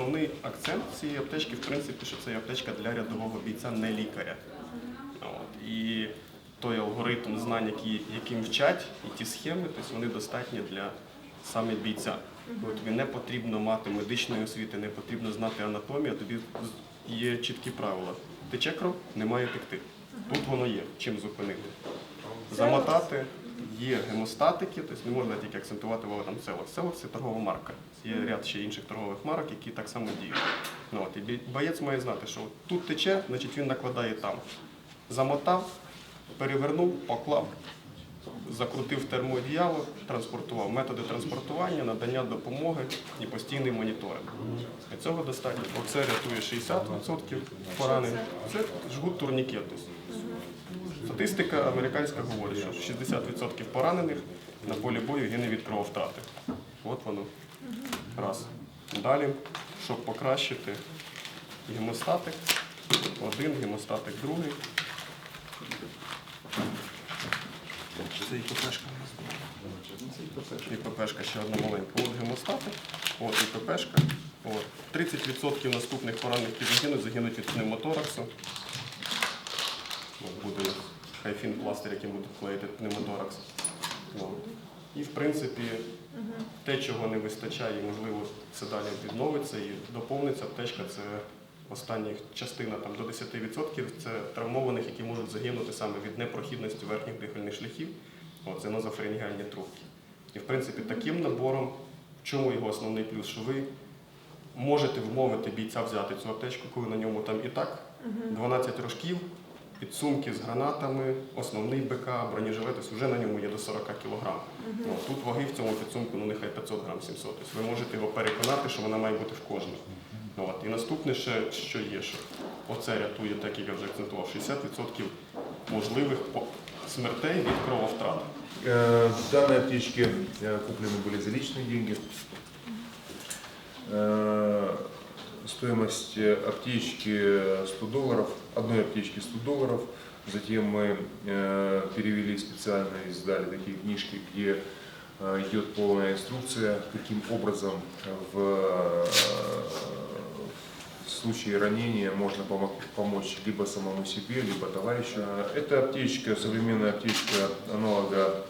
Основний акцент цієї аптечки, в принципі, що це аптечка для рядового бійця, не лікаря. От. І той алгоритм знань, які, яким вчать, і ті схеми, тобто вони достатні для саме бійця. Бо тобі не потрібно мати медичної освіти, не потрібно знати анатомію, тобі є чіткі правила. Тече кров, немає текти. Тут воно є, чим зупинити. Замотати є гемостатики, тобто не можна тільки акцентувати увагу там селок. Селок це торгова марка. Є ряд ще інших торгових марок, які так само діють. Ну, от, і боєць має знати, що тут тече, значить він накладає там. Замотав, перевернув, поклав, закрутив термоодіяло, транспортував. Методи транспортування, надання допомоги і постійний моніторинг. Для цього достатньо. Оце рятує 60% поранень. Це жгут турнікету. Статистика американська говорить, що 60% поранених на полі бою гине від крововтрати. От воно. Раз. Далі, щоб покращити гемостатик, один, гемостатик другий. Це і ППшка у нас була. І ППшка ще одна маленька. От гемостатик, от і ППшка. От. 30% наступних поранених, які загинуть, загинуть від пневмотораксу. От буде хайфін пластир, яким будуть клеїти пневмоторакс. От. І в принципі те, чого не вистачає, і можливо це далі відновиться і доповниться. Аптечка це остання частина там, до 10% це травмованих, які можуть загинути саме від непрохідності верхніх дихальних шляхів. От, це назофарингіальні трубки. І в принципі таким набором, в чому його основний плюс, що ви можете вмовити бійця взяти цю аптечку, коли на ньому там і так 12 рожків, підсумки з гранатами, основний БК, бронежилет, тобто вже на ньому є до 40 кг. Ну, тут ваги в цьому підсумку, ну нехай 500 грам 700. Тобто ви можете його переконати, що вона має бути в кожному. Ну, от. І наступне ще, що є, що оце рятує, так як я вже акцентував, 60% можливих по- смертей від крововтрат. Э, Данные аптечки э, куплены были за личные деньги. Стоимость э, аптечки 100 долларов, одной аптечки 100 долларов. Затем мы э, перевели специально, издали такие книжки, где э, идет полная инструкция, каким образом в, случае ранения можно помо- помочь либо самому себе, либо товарищу. Это аптечка, современная аптечка аналога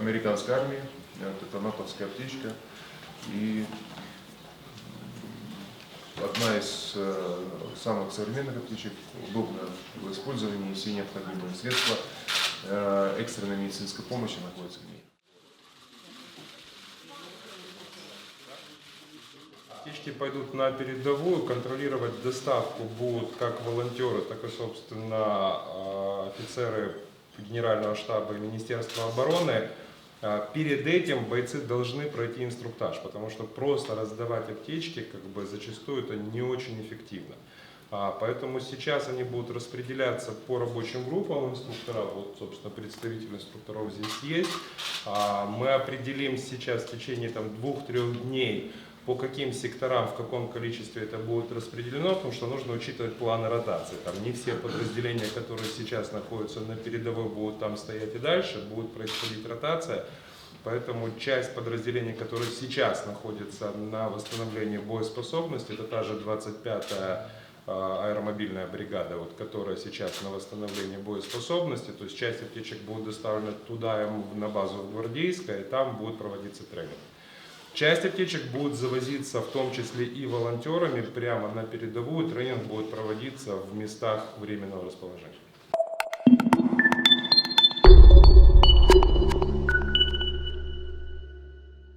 американской армии. Это натовская аптечка. И одна из э, самых современных аптечек, удобна в использовании, все необходимые средства э, экстренной медицинской помощи находятся в ней. Аптечки пойдут на передовую, контролировать доставку будут как волонтеры, так и, собственно, э, офицеры Генерального штаба и Министерства обороны. А Перед этим бойцы должны пройти инструктаж, потому что просто раздавать аптечки как бы зачастую это не очень эффективно. А, Поэтому сейчас они будут распределяться по рабочим группам инструкторов. Вот, собственно, представитель инструкторов здесь есть. А, Мы определим сейчас в течение там, двух-трех дней, по каким секторам, в каком количестве это будет распределено, потому что нужно учитывать планы ротации. Там не все подразделения, которые сейчас находятся на передовой, будут там стоять и дальше, будет происходить ротация. Поэтому часть подразделений, которые сейчас находятся на восстановлении боеспособности, это та же 25-я а, аэромобильная бригада, вот, которая сейчас на восстановлении боеспособности, то есть часть аптечек будет доставлена туда, на базу в Гвардейское, и там будет проводиться тренинг. Часть аптечек будет завозиться в том числе и волонтерами прямо на передовую. Тренинг будет проводиться в местах временного расположения.